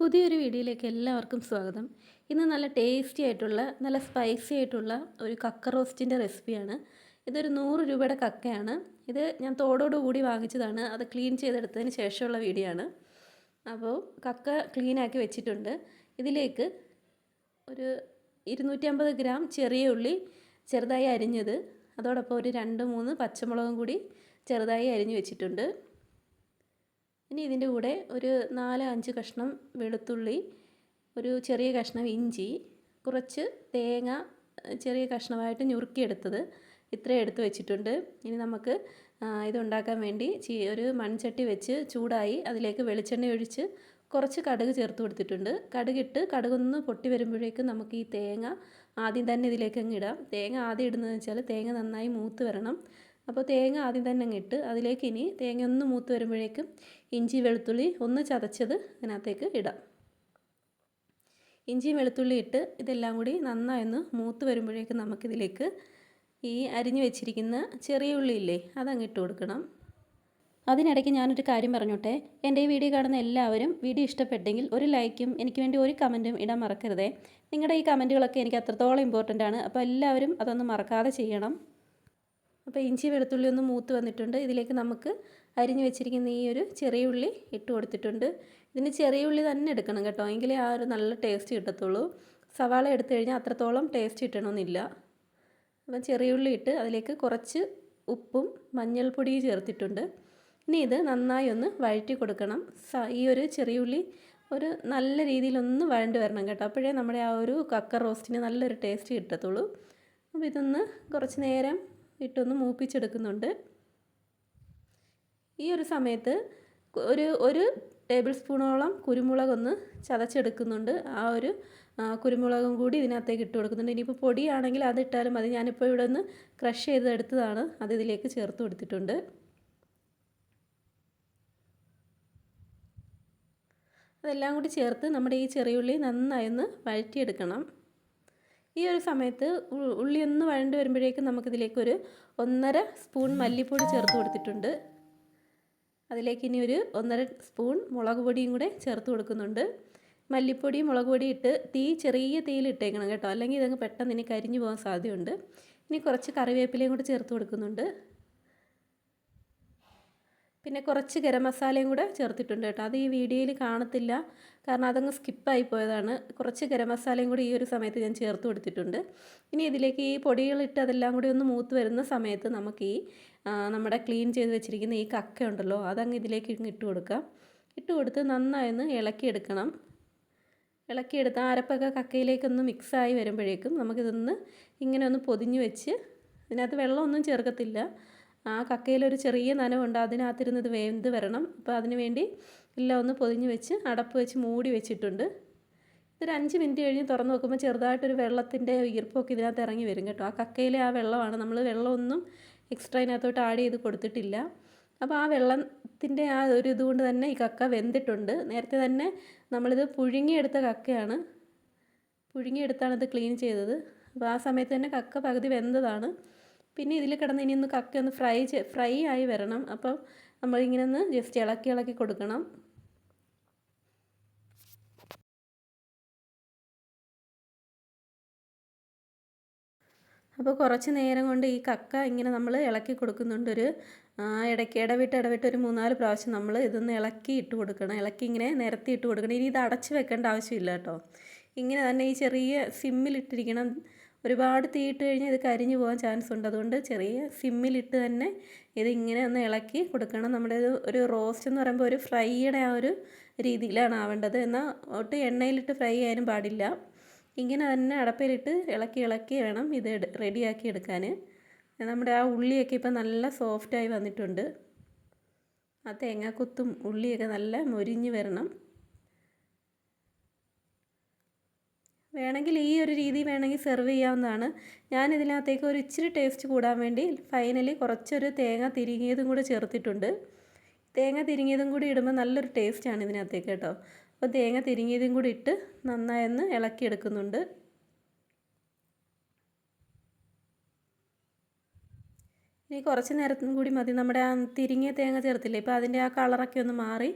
പുതിയൊരു വീഡിയോയിലേക്ക് എല്ലാവർക്കും സ്വാഗതം. ഇന്ന് നല്ല ടേസ്റ്റി ആയിട്ടുള്ള നല്ല സ്പൈസി ആയിട്ടുള്ള ഒരു കക്ക റോസ്റ്റിന്റെ റെസിപ്പിയാണ് ഇതൊരു നൂറ് രൂപയുടെ കക്കയാണ്. ഇത് ഞാൻ തോടോട് കൂടി വാങ്ങിച്ചതാണ്. അത് ക്ലീൻ ചെയ്തെടുത്തതിന് ശേഷമുള്ള വീഡിയോ ആണ്. അപ്പോൾ കക്ക ക്ലീൻ ആക്കി വെച്ചിട്ടുണ്ട്. ഇതിലേക്ക് ഒരു ഇരുന്നൂറ്റി അമ്പത് ഗ്രാം ചെറിയ ഉള്ളി ചെറുതായി അരിഞ്ഞത്. അതോടൊപ്പം ഒരു രണ്ട് മൂന്ന് പച്ചമുളകും കൂടി ചെറുതായി അരിഞ്ഞു വെച്ചിട്ടുണ്ട്. ഇനി ഇതിന്റെ കൂടെ ഒരു നാല് അഞ്ച് കഷ്ണം വെളുത്തുള്ളി ഒരു ചെറിയ കഷ്ണം ഇഞ്ചി കുറച്ച് തേങ്ങ ചെറിയ കഷ്ണമായിട്ട് ഞുറുക്കിയെടുത്തത്. ഇത്രയും എടുത്ത് വെച്ചിട്ടുണ്ട്. ഇനി നമുക്ക് ഇതുണ്ടാക്കാൻ വേണ്ടി ചീ ഒരു മൺചട്ടി വെച്ച് ചൂടായി അതിലേക്ക് വെളിച്ചെണ്ണ ഒഴിച്ച് കുറച്ച് കടുക് ചേർത്ത് കൊടുത്തിട്ടുണ്ട്. കടുകിട്ട് കടുകൊന്ന് പൊട്ടി വരുമ്പോഴേക്കും നമുക്ക് ഈ തേങ്ങ ആദ്യം തന്നെ ഇതിലേക്ക് അങ്ങ് ഇടാം. തേങ്ങ ആദ്യം ഇടുന്നതെന്ന് വെച്ചാൽ തേങ്ങ നന്നായി മൂത്ത് വരണം. അപ്പോൾ തേങ്ങ ആദ്യം തന്നെ അങ്ങ് ഇട്ട് അതിലേക്ക് ഇനി തേങ്ങ ഒന്ന് മൂത്ത് വരുമ്പോഴേക്കും ഇഞ്ചി വെളുത്തുള്ളി ഒന്ന് ചതച്ചത് അതിനകത്തേക്ക് ഇടാം. ഇഞ്ചി വെളുത്തുള്ളി ഇട്ട് ഇതെല്ലാം കൂടി നന്നായി ഒന്ന് മൂത്ത് വരുമ്പോഴേക്കും നമുക്കിതിലേക്ക് ഈ അരിഞ്ഞു വെച്ചിരിക്കുന്ന ചെറിയ ഉള്ളി ഇല്ലേ അതങ്ങ് ഇട്ട് കൊടുക്കണം. അതിനിടയ്ക്ക് ഞാനൊരു കാര്യം പറഞ്ഞോട്ടെ എന്റെ ഈ വീഡിയോ കാണുന്ന എല്ലാവരും വീഡിയോ ഇഷ്ടപ്പെട്ടെങ്കിൽ ഒരു ലൈക്കും എനിക്ക് വേണ്ടി ഒരു കമന്റും ഇടാൻ മറക്കരുതേ. നിങ്ങളുടെ ഈ കമന്റുകളൊക്കെ എനിക്ക് അത്രത്തോളം ഇമ്പോർട്ടന്റ് ആണ് അപ്പോൾ എല്ലാവരും അതൊന്നും മറക്കാതെ ചെയ്യണം. അപ്പോൾ ഇഞ്ചി വെളുത്തുള്ളി ഒന്ന് മൂത്ത് വന്നിട്ടുണ്ട്. ഇതിലേക്ക് നമുക്ക് അരിഞ്ഞു വെച്ചിരിക്കുന്ന ഈ ഒരു ചെറിയ ഉള്ളി ഇട്ട് കൊടുത്തിട്ടുണ്ട്. ഇതിന് ചെറിയ ഉള്ളി തന്നെ എടുക്കണം കേട്ടോ. എങ്കിലേ ആ ഒരു നല്ല ടേസ്റ്റ് കിട്ടത്തുള്ളൂ. സവാള എടുത്തു കഴിഞ്ഞാൽ അത്രത്തോളം ടേസ്റ്റ് കിട്ടണമെന്നില്ല. അപ്പം ചെറിയ ഉള്ളി ഇട്ട് അതിലേക്ക് കുറച്ച് ഉപ്പും മഞ്ഞൾപ്പൊടിയും ചേർത്തിട്ടുണ്ട്. ഇനി ഇത് നന്നായി ഒന്ന് വഴറ്റി കൊടുക്കണം. ഈ ഒരു ചെറിയ ഉള്ളി ഒരു നല്ല രീതിയിലൊന്ന് വഴണ്ട് വരണം കേട്ടോ. അപ്പോഴേ നമ്മുടെ ആ ഒരു കക്ക റോസ്റ്റിന് നല്ലൊരു ടേസ്റ്റ് കിട്ടത്തുള്ളൂ. അപ്പോൾ ഇതൊന്ന് കുറച്ച് നേരം ഇട്ടൊന്ന് മൂപ്പിച്ചെടുക്കുന്നുണ്ട്. ഈ ഒരു സമയത്ത് ഒരു ഒരു ടേബിൾ സ്പൂണോളം കുരുമുളകൊന്ന് ചതച്ചെടുക്കുന്നുണ്ട്. ആ ഒരു കുരുമുളകും കൂടി ഇതിനകത്തേക്ക് ഇട്ട് കൊടുക്കുന്നുണ്ട്. ഇനിയിപ്പോൾ പൊടിയാണെങ്കിൽ അത് ഇട്ടാലും മതി. ഞാനിപ്പോൾ ഇവിടെ നിന്ന് ക്രഷ് ചെയ്തെടുത്തതാണ്. അത് ഇതിലേക്ക് ചേർത്ത് കൊടുത്തിട്ടുണ്ട്. അതെല്ലാം കൂടി ചേർത്ത് നമ്മുടെ ഈ ചെറിയുള്ളി നന്നായി ഒന്ന് വഴറ്റിയെടുക്കണം. ഈ ഒരു സമയത്ത് ഉള്ളി ഒന്ന് വഴണ്ട് വരുമ്പോഴേക്കും നമുക്കിതിലേക്ക് ഒരു ഒന്നര സ്പൂൺ മല്ലിപ്പൊടി ചേർത്ത് കൊടുത്തിട്ടുണ്ട്. അതിലേക്ക് ഇനി ഒരു ഒന്നര സ്പൂൺ മുളക് പൊടിയും കൂടെ ചേർത്ത് കൊടുക്കുന്നുണ്ട്. മല്ലിപ്പൊടി മുളക് പൊടി ഇട്ട് തീ ചെറിയ തീയിൽ ഇട്ടേക്കണം കേട്ടോ. അല്ലെങ്കിൽ ഇതങ്ങ് പെട്ടെന്ന് ഇനി കരിഞ്ഞു പോകാൻ സാധ്യതയുണ്ട്. ഇനി കുറച്ച് കറിവേപ്പിലയും കൂടെ ചേർത്ത് കൊടുക്കുന്നുണ്ട്. പിന്നെ കുറച്ച് ഗരം മസാലയും കൂടെ ചേർത്തിട്ടുണ്ട് കേട്ടോ. അത് ഈ വീഡിയോയിൽ കാണത്തില്ല. കാരണം അതങ്ങ് സ്കിപ്പായി പോയതാണ്. കുറച്ച് ഗരം മസാലയും കൂടി ഈ ഒരു സമയത്ത് ഞാൻ ചേർത്ത് കൊടുത്തിട്ടുണ്ട്. ഇനി ഇതിലേക്ക് ഈ പൊടികളിട്ട് അതെല്ലാം കൂടി ഒന്ന് മൂത്ത് വരുന്ന സമയത്ത് നമുക്ക് ഈ നമ്മുടെ ക്ലീൻ ചെയ്ത് വെച്ചിരിക്കുന്ന ഈ കക്ക ഉണ്ടല്ലോ അതങ്ങ് ഇതിലേക്ക് ഇട്ട് കൊടുക്കാം. ഇട്ട് കൊടുത്ത് നന്നായി ഒന്ന് ഇളക്കിയെടുക്കണം. ഇളക്കിയെടുത്ത് അരപ്പൊക്കെ കക്കയിലേക്കൊന്ന് മിക്സായി വരുമ്പോഴേക്കും നമുക്കിതൊന്ന് ഇങ്ങനെ ഒന്ന് പൊതിഞ്ഞ് വെച്ച് ഇതിനകത്ത് വെള്ളമൊന്നും ചേർക്കത്തില്ല. ആ കക്കയിലൊരു ചെറിയ നനവുണ്ട് അതിനകത്തിരുന്ന് ഇത് വെന്ത് വരണം. അപ്പോൾ അതിന് വേണ്ടി എല്ലാം ഒന്ന് പൊതിഞ്ഞ് വെച്ച് അടപ്പ് വെച്ച് മൂടി വെച്ചിട്ടുണ്ട്. ഇതൊരു അഞ്ച് മിനിറ്റ് കഴിഞ്ഞ് തുറന്ന് നോക്കുമ്പോൾ ചെറുതായിട്ടൊരു വെള്ളത്തിന്റെ ഈർപ്പമൊക്കെ ഇതിനകത്ത് ഇറങ്ങി വരും കേട്ടോ. ആ കക്കയിലെ ആ വെള്ളമാണ്. നമ്മൾ വെള്ളമൊന്നും എക്സ്ട്രാ ഇതിനകത്തോട്ട് ആഡ് ചെയ്ത് കൊടുത്തിട്ടില്ല. അപ്പോൾ ആ വെള്ളത്തിന്റെ ആ ഒരു ഇതുകൊണ്ട് തന്നെ ഈ കക്ക വെന്തിട്ടുണ്ട്. നേരത്തെ തന്നെ നമ്മളിത് പുഴുങ്ങിയെടുത്ത കക്കയാണ്. പുഴുങ്ങിയെടുത്താണ് ഇത് ക്ലീൻ ചെയ്തത്. അപ്പോൾ ആ സമയത്ത് തന്നെ കക്ക പകുതി വെന്തതാണ്. പിന്നെ ഇതിൽ കിടന്ന് ഇനി ഒന്ന് കക്കി ഒന്ന് ഫ്രൈ ഫ്രൈ ആയി വരണം. അപ്പം നമ്മളിങ്ങനെ ഒന്ന് ജസ്റ്റ് ഇളക്കി ഇളക്കി കൊടുക്കണം. അപ്പോൾ കുറച്ച് നേരം കൊണ്ട് ഈ കക്ക ഇങ്ങനെ നമ്മൾ ഇളക്കി കൊടുക്കുന്നുണ്ട്. ഒരു ഇടയ്ക്ക് ഇടവിട്ട് ഇടവിട്ട് ഒരു മൂന്നാൽ പ്രാവശ്യം നമ്മൾ ഇതൊന്ന് ഇളക്കി ഇട്ട് കൊടുക്കണം. ഇളക്കി ഇങ്ങനെ നിരത്തി ഇട്ട് കൊടുക്കണം. ഇനി ഇത് അടച്ച് വെക്കേണ്ട ആവശ്യമില്ല കേട്ടോ. ഇങ്ങനെ തന്നെ ഈ ചെറിയ സിമ്മിലിട്ടിരിക്കണം ഒരുപാട് തീയിട്ട് കഴിഞ്ഞാൽ ഇത് കരിഞ്ഞു പോകാൻ ചാൻസ് ഉണ്ട്. അതുകൊണ്ട് ചെറിയ സിമ്മിലിട്ട് തന്നെ ഇത് ഇങ്ങനെ ഒന്ന് ഇളക്കി കൊടുക്കണം. നമ്മുടെ ഒരു റോസ്റ്റ് എന്ന് പറയുമ്പോൾ ഒരു ഫ്രൈയുടെ ആ ഒരു രീതിയിലാണ് ആവേണ്ടത്. എന്നാൽ ഒട്ട് എണ്ണയിലിട്ട് ഫ്രൈ ചെയ്യാനും പാടില്ല. ഇങ്ങനെ തന്നെ അടപ്പയിലിട്ട് ഇളക്കി ഇളക്കി വേണം ഇത് റെഡിയാക്കി എടുക്കാൻ. നമ്മുടെ ആ ഉള്ളിയൊക്കെ ഇപ്പം നല്ല സോഫ്റ്റായി വന്നിട്ടുണ്ട്. ആ തേങ്ങാക്കൊത്തും ഉള്ളിയൊക്കെ നല്ല മൊരിഞ്ഞ് വരണം. വേണമെങ്കിൽ ഈ ഒരു രീതി വേണമെങ്കിൽ സെർവ് ചെയ്യാവുന്നതാണ്. ഞാൻ ഇതിനകത്തേക്ക് ഒരു ഇച്ചിരി ടേസ്റ്റ് കൂടാൻ വേണ്ടി ഫൈനലി കുറച്ചൊരു തേങ്ങ തിരിങ്ങിയതും കൂടെ ചേർത്തിട്ടുണ്ട്. തേങ്ങ തിരിങ്ങിയതും കൂടി ഇടുമ്പോൾ നല്ലൊരു ടേസ്റ്റാണ് ഇതിനകത്തേക്ക് കേട്ടോ. അപ്പോൾ തേങ്ങ തിരിങ്ങിയതും കൂടി ഇട്ട് നന്നായൊന്ന് ഇളക്കിയെടുക്കുന്നുണ്ട്. ഇനി കുറച്ച് നേരത്തും കൂടി മതി. നമ്മുടെ ആ തിരിങ്ങിയ തേങ്ങ ചേർത്തില്ലേ ഇപ്പോൾ അതിന്റെ ആ കളറൊക്കെ ഒന്ന് മാറി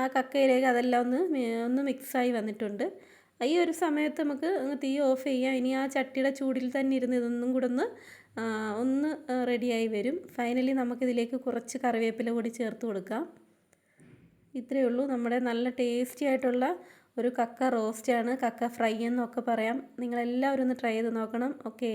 ആ കക്കയിലേക്ക് അതെല്ലാം ഒന്ന് ഒന്ന് മിക്സായി വന്നിട്ടുണ്ട്. ഈ ഒരു സമയത്ത് നമുക്ക് തീ ഓഫ് ചെയ്യാം. ഇനി ആ ചട്ടിയുടെ ചൂടിൽ തന്നെ ഇരുന്ന് ഇതൊന്നും കൂടെ ഒന്ന് ഒന്ന് റെഡിയായി വരും. ഫൈനലി നമുക്കിതിലേക്ക് കുറച്ച് കറിവേപ്പില കൂടി ചേർത്ത് കൊടുക്കാം. ഇത്രയേ ഉള്ളൂ. നമ്മുടെ നല്ല ടേസ്റ്റി ആയിട്ടുള്ള ഒരു കക്ക റോസ്റ്റാണ് കക്ക ഫ്രൈ എന്നൊക്കെ പറയാം. നിങ്ങളെല്ലാവരും ഒന്ന് ട്രൈ ചെയ്ത് നോക്കണം. ഓക്കേ